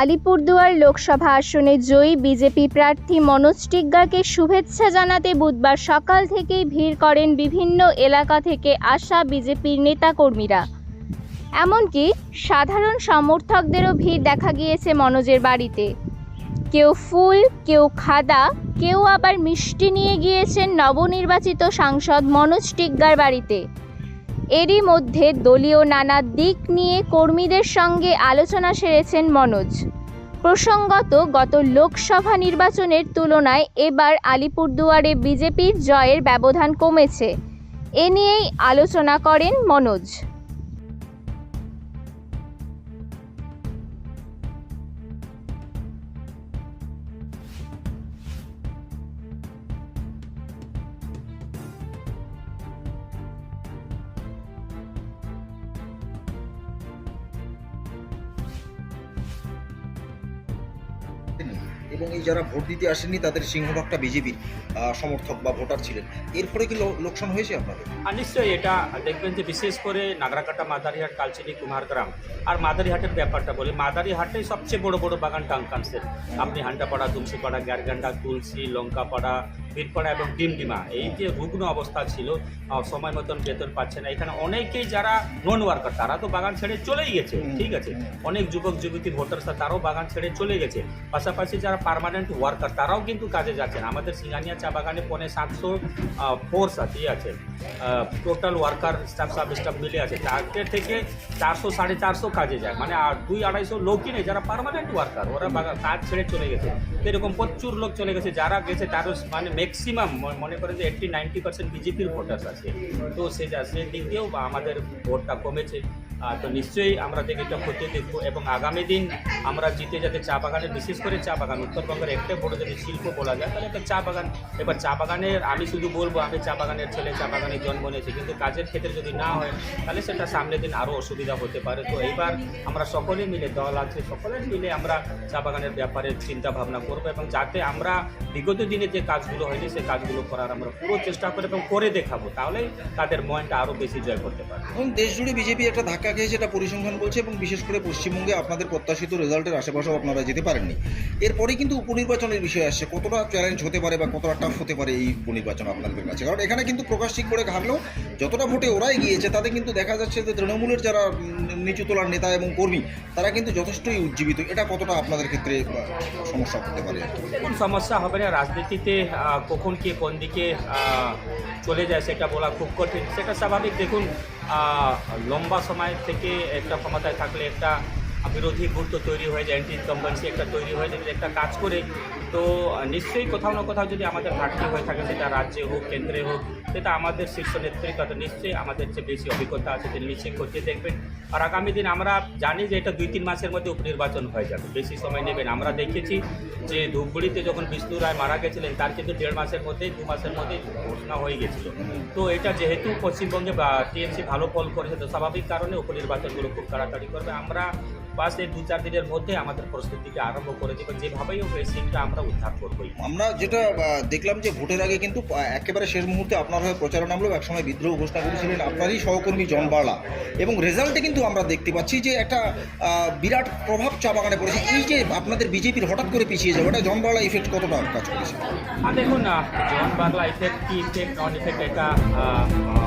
আলিপুরদুয়ার লোকসভা আসনে জয়ী বিজেপি প্রার্থী মনোজ টিগ্গাকে শুভেচ্ছা জানাতে বুধবার সকাল থেকেই ভিড় করেন বিভিন্ন এলাকা থেকে আসা বিজেপির নেতাকর্মীরা। এমনকি সাধারণ সমর্থকদেরও ভিড় দেখা গিয়েছে মনোজের বাড়িতে। কেউ ফুল, কেউ খাদা, কেউ আবার মিষ্টি নিয়ে গিয়েছেন নবনির্বাচিত সাংসদ মনোজ টিগ্গার বাড়িতে। এরই মধ্যে দলীয় নানা দিক নিয়ে কর্মীদের সঙ্গে আলোচনা সেরেছেন মনোজ। প্রসঙ্গত, গত লোকসভা নির্বাচনের তুলনায় এবার আলিপুরদুয়ারে বিজেপির জয়ের ব্যবধান কমেছে। এ নিয়েই আলোচনা করেন মনোজ। এবং এই যারা ভোট দিতে আসেননি তাদের সিংহভাগটা বিজেপির সমর্থক বা ভোটার ছিলেন। এর ফলে কি লোকসান হয়েছে আপনাদের? আর নিশ্চয়ই এটা দেখবেন যে বিশেষ করে নাগরাকাটা মাদারিহাট কালচিনি কুমারগ্রাম আর মাদারিহাটের ব্যাপারটা বলি। মাদারিহাটেই সবচেয়ে বড় বড় বাগান টাঙ্কানসের আপনি হান্ডাপাড়া তুলসীপাড়া গ্যারগান্ডা তুলসী লঙ্কাপাড়া বীরপাড়া এবং ডিমডিমা এই যে রুগ্ন অবস্থা ছিল সময় মতন বেতন পাচ্ছে না। এখানে অনেকেই যারা নন ওয়ার্কার তারা তো বাগান ছেড়ে চলেই গেছে ঠিক আছে? অনেক যুবক যুবতী ভোটার্স তারাও বাগান ছেড়ে চলে গেছে। পাশাপাশি যারা পার্মানেন্ট ওয়ার্কার তারাও কিন্তু কাজে যাচ্ছেন আমাদের সিঙ্গানিয়া চা বাগানে পনে সাতশো ফোর্স আছে আছে। Total worker staff sub staff মিলে আছে। তাদের থেকে চারশো, সাড়ে চারশো কাজে যায়। মানে আর দুই আড়াইশো লোকই নেই, যারা পার্মানেন্ট ওয়ার্কার ওরা বাগান কাজ ছেড়ে চলে গেছে। এরকম প্রচুর লোক চলে গেছে, যারা গেছে, তারও মানে ম্যাক্সিমাম মনে করেন যে এইট্টি নাইনটি পার্সেন্ট বিজেপির ভোটার্স আছে। তো সে দিক দিয়েও আমাদের ভোটটা কমেছে। তো নিশ্চয়ই আমরা এটা হতে দেখব এবং আগামী দিন আমরা জিতে যাতে চা বাগানে, বিশেষ করে চা বাগান, উত্তরবঙ্গের একটা বড় যদি শিল্প বলা যায়, তাহলে একটা চা বাগান। এবার চা বাগানের, আমি শুধু বলব, আমি চা বাগানের ছেলে, চা বাগানে জন্ম নিয়েছি, কিন্তু কাজের ক্ষেত্রে যদি না হয়, তাহলে সেটা সামনের দিন আরও অসুবিধা হতে পারে। তো এইবার আমরা সকলে মিলে, দল আছে, সকলে মিলে আমরা চা বাগানের ব্যাপারে চিন্তা ভাবনা করব এবং যাতে আমরা বিগত দিনে যে কাজগুলো হয়নি, সেই কাজগুলো করার আমরা পুরো চেষ্টা করে এবং করে দেখাবো। তাহলেই তাদের মনটা আরও বেশি জয় করতে পারবে। এবং দেশ জুড়ে বিজেপি একটা খেয়েছে এটা পরিসংখ্যান বলছে এবং বিশেষ করে পশ্চিমবঙ্গে আপনাদের প্রত্যাশিত রেজাল্টের আশেপাশেও আপনারা যেতে পারেননি। এরপরে কিন্তু উপনির্বাচনের বিষয় আসছে। কতটা চ্যালেঞ্জ হতে পারে বা কতটা টাফ হতে পারে এই উপনির্বাচন আপনাদের কাছে? কারণ এখানে কিন্তু প্রকাশ ঠিক করে ঘাটলেও যতটা ভোটে ওরাই গিয়েছে, তাতে কিন্তু দেখা যাচ্ছে যে তৃণমূলের যারা নিচু তোলার নেতা এবং কর্মী, তারা কিন্তু যথেষ্টই উজ্জীবিত। এটা কতটা আপনাদের ক্ষেত্রে সমস্যা হতে পারে? আর কি? দেখুন সমস্যা হবে না? রাজনীতিতে কখন কে কোন দিকে চলে যায় সেটা বলা খুব কঠিন। সেটা স্বাভাবিক। দেখুন লম্বা সময় থেকে একটা ক্ষমতায় থাকলে একটা বিরোধী গুরুত্ব তৈরি হয়ে যায় অ্যান্টি ইনকাম্বেন্সি একটা তৈরি হয়ে যায় একটা কাজ করে, তো নিশ্চয়ই কোথাও না কোথাও যদি আমাদের ঘাটতি হয়ে থাকে, সেটা রাজ্যে হোক, কেন্দ্রে হোক, সেটা আমাদের শীর্ষ নেতৃত্ব তো নিশ্চয়ই আমাদের যে বেশি অভিজ্ঞতা আছে, তিনি নিশ্চয়ই করতে দেখবেন। আর আগামী দিন আমরা জানি যে এটা দুই তিন মাসের মধ্যে উপনির্বাচন হয়ে যাবে, বেশি সময় নেবেন। আমরা দেখেছি যে ধূপগুড়িতে যখন বিষ্ণু রায় মারা গেছিলেন, তার কিন্তু দেড় মাসের মধ্যেই, দু মাসের মধ্যেই ঘোষণা হয়ে গেছিল। তো এটা যেহেতু পশ্চিমবঙ্গে টিএমসি ভালো ফল করেছে, তো স্বাভাবিক কারণে উপনির্বাচনগুলো খুব তাড়াতাড়ি করবে। আমরা বাস এই দু চার দিনের মধ্যে আমাদের প্রস্তুতিটা আরম্ভ করে দেবো। যেভাবেই হোক এই সিটটা আমরা উদ্ধার করবোই। আমরা যেটা দেখলাম যে ভোটের আগে কিন্তু একেবারে শেষ মুহূর্তে আপনার হয়ে প্রচারণা নামলেও একসময় বিদ্রোহ ঘোষণা করেছিলেন আপনারই সহকর্মী জন বার্লা এবং রেজাল্টে কিন্তু আমরা দেখতে পাচ্ছি যে একটা বিরাট প্রভাব চা বাগানে পড়েছে। এই যে আপনাদের বিজেপির হঠাৎ করে পিছিয়ে যাওয়াটা জন বার্লা ইফেক্ট কতটা কাজ করেছে? আর দেখুন না জন বাংলা ইফেক্ট কি ইফেক্ট নন ইফেক্ট এটা বলা